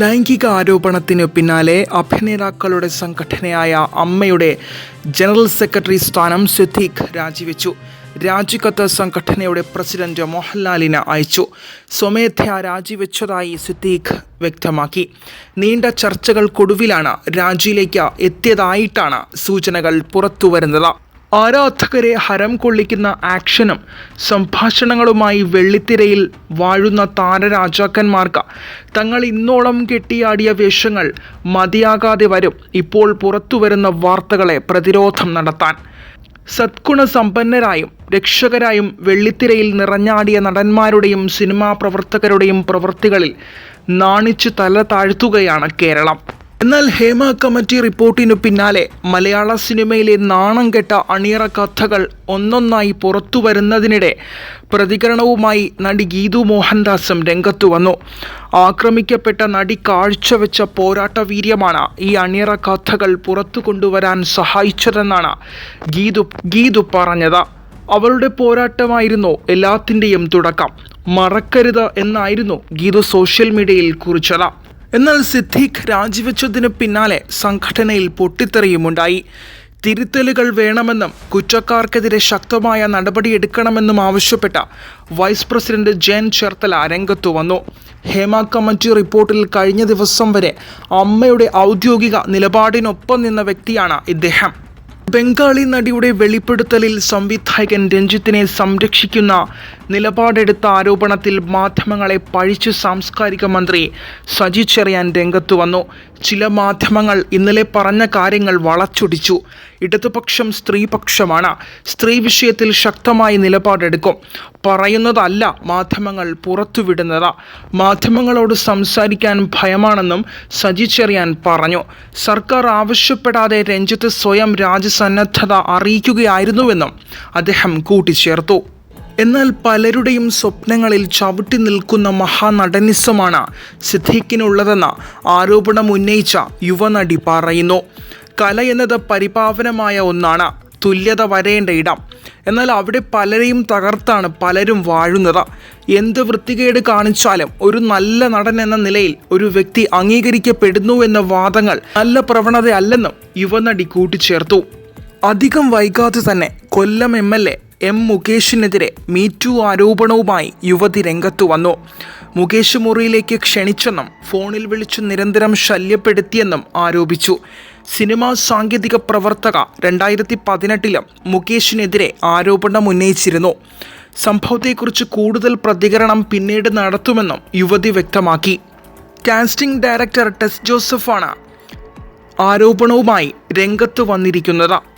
ലൈംഗിക ആരോപണത്തിനു പിന്നാലെ അഭിനേതാക്കളുടെ സംഘടനയായ അമ്മയുടെ ജനറൽ സെക്രട്ടറി സ്ഥാനം സിദ്ദീഖ് രാജിവെച്ചു. രാജിക്കത്ത് സംഘടനയുടെ പ്രസിഡന്റ് മോഹൻലാലിന് അയച്ചു. സ്വമേധയാ രാജിവെച്ചതായി സിദ്ദീഖ് വ്യക്തമാക്കി. നീണ്ട ചർച്ചകൾക്കൊടുവിലാണ് രാജിയിലേക്ക് എത്തിയതായിട്ടാണ് സൂചനകൾ പുറത്തുവരുന്നത്. ആരാധകരെ ഹരം കൊള്ളിക്കുന്ന ആക്ഷനും സംഭാഷണങ്ങളുമായി വെള്ളിത്തിരയിൽ വാഴുന്ന താരരാജാക്കന്മാർക്ക് തങ്ങൾ ഇന്നോളം കെട്ടിയാടിയ വേഷങ്ങൾ മതിയാകാതെ വരും. ഇപ്പോൾ പുറത്തുവരുന്ന വാർത്തകളെ പ്രതിരോധം നടത്താൻ. സദ്ഗുണസമ്പന്നരായും രക്ഷകരായും വെള്ളിത്തിരയിൽ നിറഞ്ഞാടിയ നടന്മാരുടെയും സിനിമാ പ്രവർത്തകരുടെയും പ്രവൃത്തികളിൽ നാണിച്ചു തല താഴ്ത്തുകയാണ് കേരളം. എന്നാൽ ഹേമ കമ്മിറ്റി റിപ്പോർട്ടിനു പിന്നാലെ മലയാള സിനിമയിലെ നാണം കെട്ട അണിയറ കഥകൾ ഒന്നൊന്നായി പുറത്തു വരുന്നതിനിടെ പ്രതികരണവുമായി നടി ഗീതു മോഹൻദാസും രംഗത്തു വന്നു. ആക്രമിക്കപ്പെട്ട നടി കാഴ്ചവെച്ച പോരാട്ട വീര്യമാണ് ഈ അണിയറ കഥകൾ പുറത്തു കൊണ്ടുവരാൻ സഹായിച്ചതെന്നാണ് ഗീതു ഗീതു പറഞ്ഞത്. അവളുടെ പോരാട്ടമായിരുന്നു എല്ലാത്തിന്റെയും തുടക്കം. മറക്കരുത് എന്നായിരുന്നു ഗീതു സോഷ്യൽ മീഡിയയിൽ കുറിച്ചത്. എന്നാൽ സിദ്ദീഖ് രാജിവെച്ചതിന് പിന്നാലെ സംഘടനയിൽ പൊട്ടിത്തെറിയുമുണ്ടായി. തിരുത്തലുകൾ വേണമെന്നും കുറ്റക്കാർക്കെതിരെ ശക്തമായ നടപടിയെടുക്കണമെന്നും ആവശ്യപ്പെട്ട വൈസ് പ്രസിഡന്റ് ജയൻ ചേർത്തല രംഗത്തു വന്നു. ഹേമ കമ്മിറ്റി റിപ്പോർട്ടിൽ കഴിഞ്ഞ ദിവസം വരെ അമ്മയുടെ ഔദ്യോഗിക നിലപാടിനൊപ്പം നിന്ന വ്യക്തിയാണ് ഇദ്ദേഹം. ബംഗാളി നടിയുടെ വെളിപ്പെടുത്തലിൽ സംവിധായകൻ രഞ്ജിത്തിനെ സംരക്ഷിക്കുന്ന നിലപാടെടുത്ത ആരോപണത്തിൽ മാധ്യമങ്ങളെ പഴിച്ച് സാംസ്കാരിക മന്ത്രി സജി ചെറിയാൻ രംഗത്തു വന്നു. ചില മാധ്യമങ്ങൾ ഇന്നലെ പറഞ്ഞ കാര്യങ്ങൾ വളച്ചൊടിച്ചു. ഇടതുപക്ഷം സ്ത്രീപക്ഷമാണ്. സ്ത്രീ വിഷയത്തിൽ ശക്തമായി നിലപാടെടുക്കും. പറയുന്നതല്ല മാധ്യമങ്ങൾ പുറത്തുവിടുന്നത്. മാധ്യമങ്ങളോട് സംസാരിക്കാൻ ഭയമാണെന്നും സജി ചെറിയാൻ പറഞ്ഞു. സർക്കാർ ആവശ്യപ്പെടാതെ രഞ്ജിത്ത് സ്വയം രാജ്യസന്നദ്ധത അറിയിക്കുകയായിരുന്നുവെന്നും അദ്ദേഹം കൂട്ടിച്ചേർത്തു. എന്നാൽ പലരുടെയും സ്വപ്നങ്ങളിൽ ചവിട്ടി നിൽക്കുന്ന മഹാനടനിസമാണ് സിദ്ദീഖിനുള്ളതെന്ന് ആരോപണം ഉന്നയിച്ച യുവനടി പറയുന്നു. കല എന്നത് പരിപാവനമായ ഒന്നാണ് തുല്യത വരേണ്ട ഇടം. എന്നാൽ അവിടെ പലരെയും തകർത്താണ് പലരും വാഴുന്നത്. എന്ത് വൃത്തികേട് കാണിച്ചാലും ഒരു നല്ല നടൻ എന്ന നിലയിൽ ഒരു വ്യക്തി അംഗീകരിക്കപ്പെടുന്നു എന്ന വാദങ്ങൾ നല്ല പ്രവണതയല്ലെന്നും യുവനടി കൂട്ടിച്ചേർത്തു. അധികം വൈകാതെ തന്നെ Kollam M L A M മുകേഷിനെതിരെ മീറ്റു ആരോപണവുമായി യുവതി രംഗത്തു വന്നു. മുകേഷ് മുറിയിലേക്ക് ക്ഷണിച്ചെന്നും ഫോണിൽ വിളിച്ചു നിരന്തരം ശല്യപ്പെടുത്തിയെന്നും ആരോപിച്ചു. സിനിമാ സാങ്കേതിക പ്രവർത്തക രണ്ടായിരത്തി പതിനെട്ടിലും മുകേഷിനെതിരെ ആരോപണം ഉന്നയിച്ചിരുന്നു. സംഭവത്തെക്കുറിച്ച് കൂടുതൽ പ്രതികരണം പിന്നീട് നടത്തുമെന്നും യുവതി വ്യക്തമാക്കി. കാസ്റ്റിംഗ് ഡയറക്ടർ ടെസ് ജോസഫാണ് ആരോപണവുമായി രംഗത്ത് വന്നിരിക്കുന്നത്.